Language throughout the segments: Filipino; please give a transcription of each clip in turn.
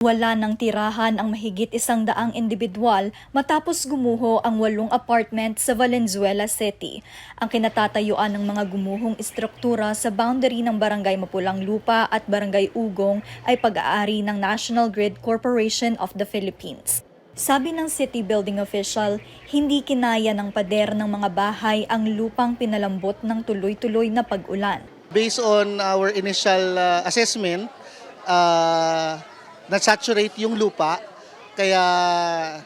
Wala ng tirahan ang mahigit isang daang individual matapos gumuho ang walong apartment sa Valenzuela City. Ang kinatatayuan ng mga gumuhong istruktura sa boundary ng Barangay Mapulang Lupa at Barangay Ugong ay pag-aari ng National Grid Corporation of the Philippines. Sabi ng city building official, hindi kinaya ng pader ng mga bahay ang lupang pinalambot ng tuloy-tuloy na pag-ulan. Based on our initial uh, assessment, uh, na-saturate yung lupa, kaya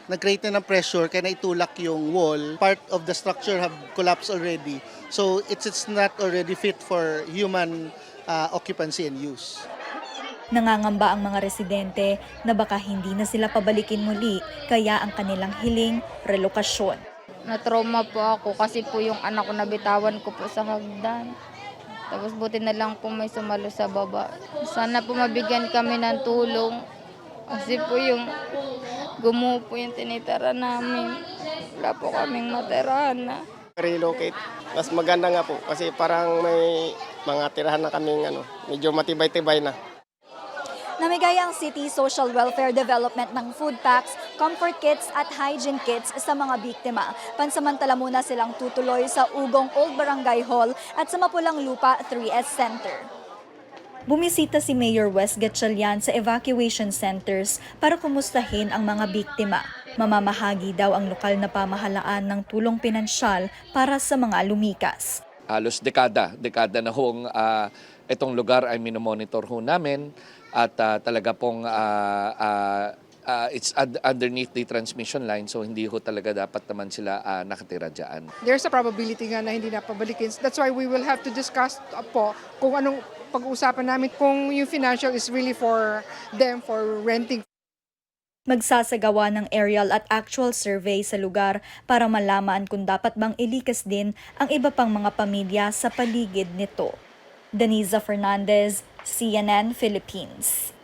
nag-create na ng pressure, kaya naitulak yung wall. Part of the structure have collapsed already. So it's, it's not already fit for human uh, occupancy and use. Nangangamba ang mga residente na baka hindi na sila pabalikin muli kaya ang kanilang hiling relokasyon. Na-trauma po ako kasi po yung anak ko nabitawan ko po sa hagdan. Tapos buti na lang po may sumalo sa baba. Sana po mabigyan kami ng tulong. Kasi po yung gumuho po yung tinitira namin. Wala po kaming matirahan na. relocate. Mas maganda nga po kasi parang may mga tirahan na kaming ano, medyo matibay-tibay na. Namigay ang City Social Welfare Development ng food packs, comfort kits at hygiene kits sa mga biktima. Pansamantala muna silang tutuloy sa Ugong Old Barangay Hall at sa Mapulang Lupa 3S Center. Bumisita si Mayor Wes Gatchalian sa evacuation centers para kumustahin ang mga biktima. Mamamahagi daw ang lokal na pamahalaan ng tulong pinansyal para sa mga lumikas. halos dekada, dekada na hong ah, itong lugar ay minomonitor ho namin at ah, talaga pong ah, ah, ah, it's un- underneath the transmission line so hindi ho talaga dapat naman sila ah, nakatira dyan. there's a probability nga na hindi na pabalikin. That's why we will have to discuss uh, po kung anong pag-uusapan namin kung yung financial is really for them for renting Magsasagawa ng aerial at actual survey sa lugar para malaman kung dapat bang ilikas din ang iba pang mga pamilya sa paligid nito. Daniza Fernandez, CNN Philippines.